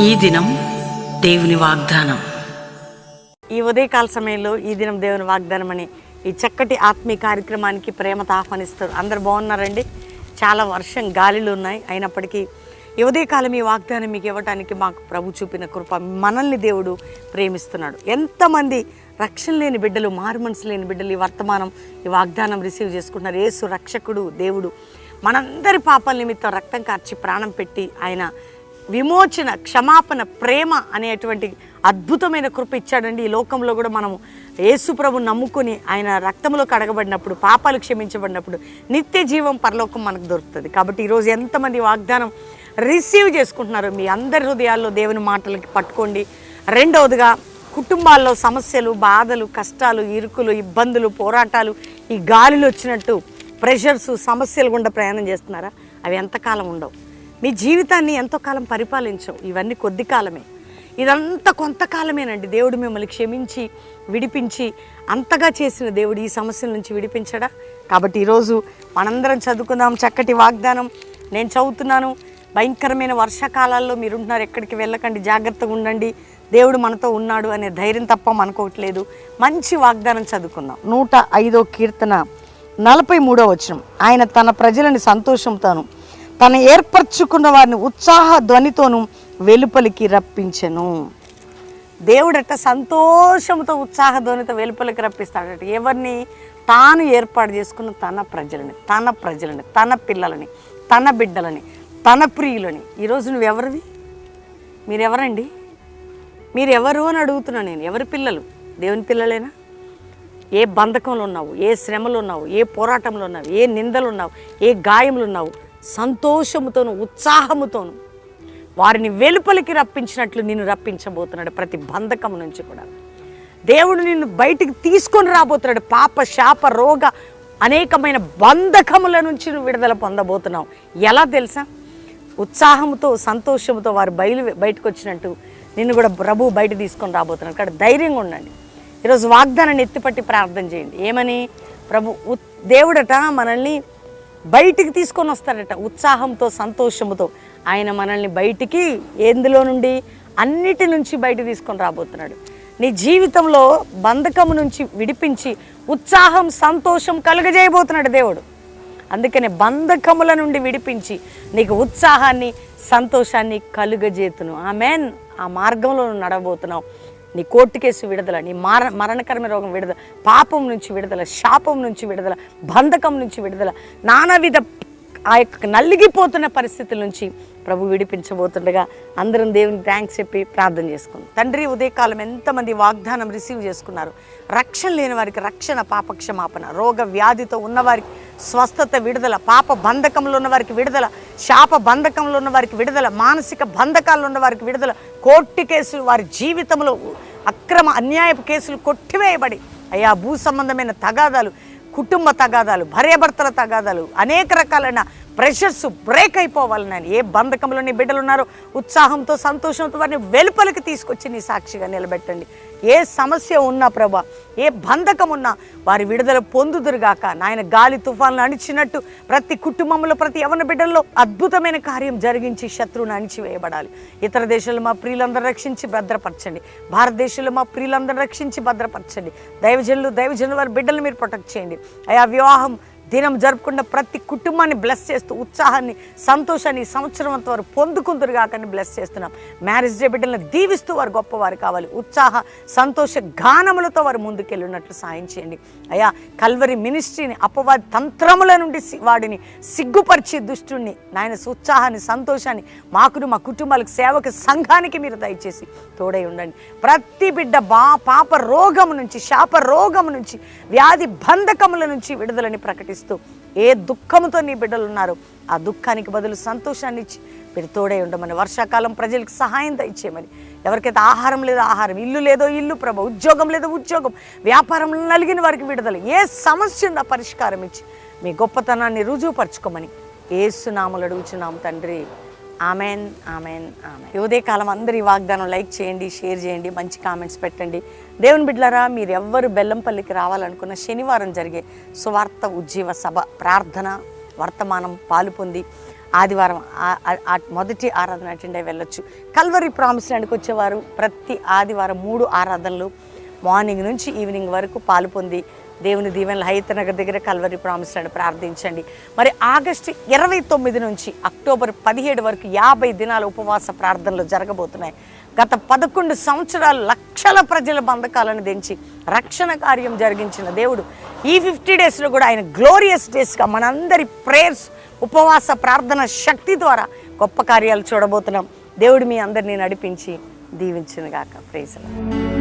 ఈ దినం దేవుని వాగ్దానం. ఈ ఉదయకాల సమయంలో ఈ దినం దేవుని వాగ్దానం అని ఈ చక్కటి ఆత్మీయ కార్యక్రమానికి ప్రేమతో ఆహ్వానిస్తారు అందరు బాగున్నారండి? చాలా వర్షం గాలిలు ఉన్నాయి. అయినప్పటికీ ఈ ఉదయకాలం ఈ వాగ్దానం మీకు ఇవ్వడానికి మాకు ప్రభు చూపిన కృప మనల్ని దేవుడు ప్రేమిస్తున్నాడు. ఎంతమంది రక్షణ లేని బిడ్డలు మారుమనసు లేని బిడ్డలు ఈ వర్తమానం ఈ వాగ్దానం రిసీవ్ చేసుకుంటున్నారు. యేసు రక్షకుడు దేవుడు. మనందరి పాపాల నిమిత్తం రక్తం కార్చి ప్రాణం పెట్టి ఆయన విమోచన క్షమాపణ ప్రేమ అనేటువంటి అద్భుతమైన కృప ఇచ్చాడండి. ఈ లోకంలో కూడా మనము యేసుప్రభు నమ్ముకొని ఆయన రక్తంలో కడగబడినప్పుడు పాపాలు క్షమించబడినప్పుడు నిత్య జీవం పరలోకం మనకు దొరుకుతుంది. కాబట్టి ఈరోజు ఎంతమంది వాగ్దానం రిసీవ్ చేసుకుంటున్నారు మీ అందరి హృదయాల్లో దేవుని మాటలకి పట్టుకోండి. రెండవదిగా కుటుంబాల్లో సమస్యలు బాధలు కష్టాలు ఇరుకులు ఇబ్బందులు పోరాటాలు ఈ గాలిలో వచ్చినట్టు ప్రెషర్స్ సమస్యలు గుండా ప్రయాణం చేస్తున్నారా? అవి ఎంతకాలం ఉండవు. మీ జీవితాన్ని ఎంతో కాలం పరిపాలించవు ఇవన్నీ కొద్ది కాలమే. ఇదంతా కొంతకాలమేనండి. దేవుడు మిమ్మల్ని క్షమించి విడిపించి అంతగా చేసిన దేవుడు ఈ సమస్యల నుంచి విడిపించడా? కాబట్టి ఈరోజు మనందరం చదువుకుందాం. చక్కటి వాగ్దానం. నేను చదువుతున్నాను. భయంకరమైన వర్షాకాలాల్లో మీరుంటున్నారు. ఎక్కడికి వెళ్ళకండి. జాగ్రత్తగా ఉండండి. దేవుడు మనతో ఉన్నాడు అనే ధైర్యం తప్ప మనకోవట్లేదు మంచి వాగ్దానం చదువుకుందాం. నూట ఐదో కీర్తన నలభై మూడో వచనం. ఆయన తన ప్రజలని సంతోషంతోను తను ఏర్పరచుకున్న వారిని ఉత్సాహ ధ్వనితోనూ వెలుపలికి రప్పించెను. దేవుడట సంతోషంతో ఉత్సాహ ధ్వనితో వెలుపలికి రప్పిస్తాడట. ఎవరిని? తాను ఏర్పాటు చేసుకున్న తన ప్రజలని తన ప్రజలని తన పిల్లలని తన బిడ్డలని తన ప్రియులని. ఈరోజు నువ్వెవరివి మీరెవరండి? మీరెవరు అని అడుగుతున్నా నేను. ఎవరి పిల్లలు? దేవుని పిల్లలేనా? ఏ బంధకంలో ఉన్నావు? ఏ శ్రమలో ఉన్నావు? ఏ పోరాటంలో ఉన్నావు? ఏ నిందలు ఉన్నావు? ఏ గాయములు ఉన్నావు? సంతోషముతోను ఉత్సాహముతోను వారిని వెలుపలికి రప్పించినట్లు నిన్ను రప్పించబోతున్నాడు ప్రతి బంధకం నుంచి కూడా. దేవుడు నిన్ను బయటికి తీసుకొని రాబోతున్నాడు. పాప శాప రోగ అనేకమైన బంధకముల నుంచి నువ్వు విడుదల పొందబోతున్నావు. ఎలా తెలుసా? ఉత్సాహంతో సంతోషంతో వారు బయలు బయటకు వచ్చినట్టు నిన్ను కూడా ప్రభు బయట తీసుకొని రాబోతున్నాడు. కాబట్టి ధైర్యంగా ఉండండి. ఈరోజు వాగ్దానాన్ని ఎత్తిపట్టి ప్రార్థన చేయండి. ఏమని? ప్రభు ఉత్- దేవుడట మనల్ని బయటికి తీసుకొని వస్తాడట ఉత్సాహంతో సంతోషంతో ఆయన మనల్ని బయటికి ఎందులో నుండి అన్నిటి నుంచి బయట తీసుకొని రాబోతున్నాడు. నీ జీవితంలో బంధకము నుంచి విడిపించి ఉత్సాహం సంతోషం కలుగజేయబోతున్నాడు దేవుడు. అందుకనే బంధకముల నుండి విడిపించి నీకు ఉత్సాహాన్ని సంతోషాన్ని కలుగజేతును. ఆమెన్. ఆ మార్గంలో నడబోతున్నావు నీ కోర్టు కేసు విడుదల నీ మర మరణకరమ రోగం విడుదల పాపం నుంచి విడుదల శాపం నుంచి విడుదల బంధకం నుంచి విడుదల నానావిధ ఆ యొక్క నలిగిపోతున్న పరిస్థితుల నుంచి ప్రభు విడిపించబోతుండగా అందరం దేవునికి థ్యాంక్స్ చెప్పి ప్రార్థన చేసుకుందాం. తండ్రి ఉదయకాలం ఎంతమంది వాగ్దానం రిసీవ్ చేసుకున్నారు? రక్షణ లేని వారికి రక్షణ పాపక్షమాపణ రోగ వ్యాధితో ఉన్నవారికి స్వస్థత విడుదల పాప బంధకంలో ఉన్న వారికి విడుదల శాప బంధకంలో ఉన్న వారికి విడుదల మానసిక బంధకాల్లో ఉన్న వారికి విడుదల కోర్టు కేసులు వారి జీవితంలో అక్రమ అన్యాయపు కేసులు కొట్టివేయబడి అయ్యా భూ సంబంధమైన తగాదాలు కుటుంబ తగాదాలు భార్యాభర్తల తగాదాలు అనేక రకాలైన ప్రెషర్స్ బ్రేక్ అయిపోవాలని ఆయన ఏ బంధకంలో నీ బిడ్డలు ఉన్నారో ఉత్సాహంతో సంతోషంతో వారిని వెలుపలికి తీసుకొచ్చి నీ సాక్షిగా నిలబెట్టండి. ఏ సమస్య ఉన్నా ప్రభా ఏ బంధకం ఉన్నా వారి విడుదల పొందుదురుగాక. నాయన గాలి తుఫాన్లు అణిచినట్టు ప్రతి కుటుంబంలో ప్రతి యవన బిడ్డల్లో అద్భుతమైన కార్యం జరిగించి శత్రువుని అణిచివేయబడాలి. ఇతర దేశాలు మా ప్రియులందరూ రక్షించి భద్రపరచండి. భారతదేశంలో మా ప్రియులందరూ రక్షించి భద్రపరచండి. దైవజనులు దైవజనులు వారి బిడ్డలు మీరు ప్రొటెక్ట్ చేయండి. అయా వివాహం దినం జరుపుకున్న ప్రతి కుటుంబాన్ని బ్లెస్ చేస్తూ ఉత్సాహాన్ని సంతోషాన్ని సంవత్సరం వారు పొందుకుందరు కాకని బ్లెస్ చేస్తున్నాం. మ్యారేజ్ డే బిడ్డలను దీవిస్తూ వారు గొప్పవారు కావాలి. ఉత్సాహ సంతోష గానములతో వారు ముందుకెళ్ళినట్లు సాయం చేయండి. అయ్యా కల్వరి మినిస్ట్రీని అపవాది తంత్రముల నుండి వాడిని సిగ్గుపరిచే దుష్టుణ్ణి నాయన ఉత్సాహాన్ని సంతోషాన్ని మాకును మా కుటుంబాలకు సేవకు సంఘానికి మీరు దయచేసి తోడై ఉండండి. ప్రతి బిడ్డ బా పాప రోగము నుంచి శాప రోగము నుంచి వ్యాధి బంధకముల నుంచి విడుదలని ప్రకటిస్తూ ఏ దుఃఖముతో నీ బిడ్డలు ఉన్నారు ఆ దుఃఖానికి బదులు సంతోషాన్ని ఇచ్చి మీరు ఉండమని వర్షాకాలం ప్రజలకు సహాయం దయచేయమని. ఎవరికైతే ఆహారం లేదో ఆహారం ఇల్లు లేదో ఇల్లు ప్రభ ఉద్యోగం లేదో ఉద్యోగం వ్యాపారం నలిగిన వారికి విడుదల ఏ సమస్య ఉందో పరిష్కారం ఇచ్చి మీ గొప్పతనాన్ని రుజువుపరచుకోమని ఏసునామలు అడుగుచున్నాము తండ్రి. Amen amen amen. ఉదయకాలం అందరి వాగ్దానం లైక్ చేయండి షేర్ చేయండి మంచి కామెంట్స్ పెట్టండి. దేవుని బిడ్డలారా మీరు ఎవ్వరు బెల్లంపల్లికి రావాలనుకున్న శనివారం జరిగే సువార్త ఉజ్జీవ సభ ప్రార్థన వర్తమానం పాలు పొంది ఆదివారం మొదటి ఆరాధన అటెండ్ అయి వెళ్ళొచ్చు. కల్వరి ప్రామిస్ ల్యాండ్కి వచ్చేవారు ప్రతి ఆదివారం మూడు ఆరాధనలు మార్నింగ్ నుంచి ఈవినింగ్ వరకు పాలు పొంది దేవుని దీవెనలు హైతనగర్ దగ్గర కల్వరి ప్రామిస్ ప్రార్థించండి. మరి ఆగస్టు ఇరవై తొమ్మిది నుంచి అక్టోబర్ పదిహేడు వరకు యాభై దినాల ఉపవాస ప్రార్థనలు జరగబోతున్నాయి. గత పదకొండు సంవత్సరాలు లక్షల ప్రజల బంధకాలను దించి రక్షణ కార్యం జరిగించిన దేవుడు ఈ ఫిఫ్టీ డేస్లో కూడా ఆయన గ్లోరియస్ డేస్గా మనందరి ప్రేయర్స్ ఉపవాస ప్రార్థన శక్తి ద్వారా గొప్ప కార్యాలు చూడబోతున్నాం. దేవుడు మీ అందరినీ నడిపించి దీవించునుగాక ప్రేజలు